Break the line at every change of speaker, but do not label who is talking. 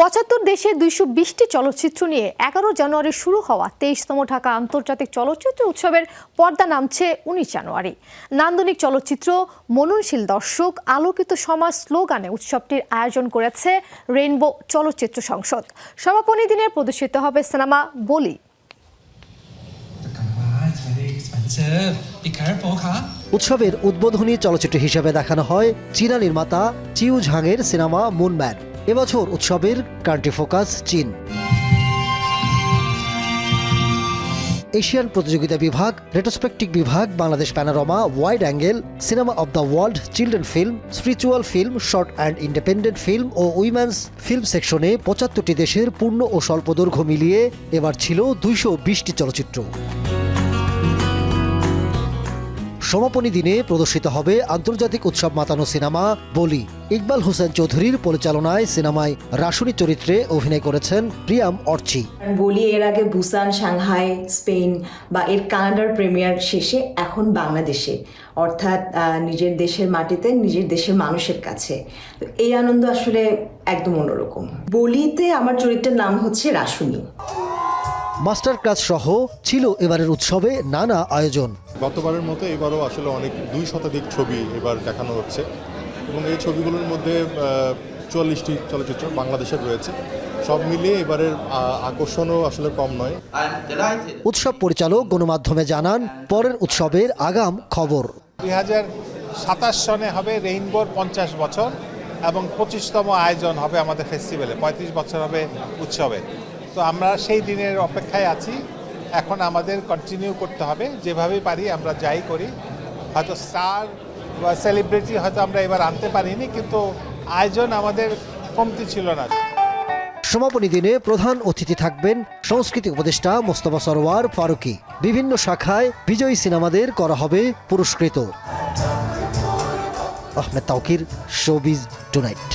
পঁচাত্তর দেশে দুইশো বিশটি চলচ্চিত্র নিয়ে এগারো জানুয়ারি শুরু হওয়া তেইশতম ঢাকা আন্তর্জাতিক চলচ্চিত্র উৎসবের পর্দা নামছে উনিশ জানুয়ারি। নান্দনিক চলচ্চিত্র মননশীল দর্শক আলোকিত সমাজ স্লোগানে উৎসবটির আয়োজন করেছে রেইনবো চলচ্চিত্র সংসদ। সমাপনী দিনে প্রদর্শিত হবে সিনেমা বলি।
উৎসবের উদ্বোধনী চলচ্চিত্র হিসেবে দেখানো হয় চীনা নির্মাতা চিউ ঝাংয়ের সিনেমা মুনম্যান। এবছর উৎসবের কান্ট্রি ফোকাস চীন। এশিয়ান প্রতিযোগিতা বিভাগ রেটোস্পেক্টিক বিভাগ, Bangladesh panorama wide angle cinema of the world children film spiritual film short and independent film O women's film সেকশনে পঁচাত্তরটি দেশের পূর্ণ ও স্বল্পদৈর্ঘ্য মিলিয়ে এবার ছিল দুইশো বিশটি চলচ্চিত্র। সমাপনী দিনে প্রদর্শিত হবে আন্তর্জাতিক উৎসব মাতানো সিনেমা বলি। ইকবাল হোসেন চৌধুরীর পরিচালনায় সিনেমায় রাসুনি চরিত্রে অভিনয় করেছেন প্রিয়াম অর্চি।
বলি এর আগে বুসান, সাংহাই, স্পেন বা এর কানাডার প্রিমিয়ার শেষে এখন বাংলাদেশে। অর্থাৎ নিজের দেশের মাটিতে, নিজের দেশের মানুষের কাছে। এই আনন্দ আসলে একদম অন্যরকম। বলিতে আমার চরিত্রের নাম হচ্ছে রাসুনি
মাস্টার ক্লাস সহ ছিল এবারের উৎসবে নানা আয়োজন।
গতবারের মতো এবারও আসলে অনেক দুই শতাধিক ছবি এবার দেখানো হচ্ছে এবং এই ছবিগুলোর মধ্যে চুয়াল্লিশটি চলচ্চিত্র বাংলাদেশের রয়েছে। সব মিলিয়ে এবারের আকর্ষণও আসলে কম নয়।
উৎসব পরিচালক গণমাধ্যমে জানান পরের উৎসবের আগাম খবর।
দুই হাজার সাতাশ সনে হবে রেইনবোর পঞ্চাশ বছর এবং পঁচিশতম আয়োজন হবে আমাদের ফেস্টিভ্যালে। পঁয়ত্রিশ বছর হবে উৎসবে। তো আমরা সেই দিনের অপেক্ষায় আছি। এখন আমাদের কন্টিনিউ করতে হবে। যেভাবে পারি আমরা যাই করি। হয়তো স্টার বা সেলিব্রিটি হয়তো আমরা এবার আনতে পারিনি, কিন্তু আয়োজন আমাদের কমতি ছিল না।
সমাপনী দিনে প্রধান অতিথি থাকবেন সংস্কৃতি উপদেষ্টা মোস্তফা সরোয়ার ফারুকি। বিভিন্ন শাখায় বিজয়ী সিনেমাদের করা হবে পুরস্কৃত। Ahmed Taukir, showbiz tonight.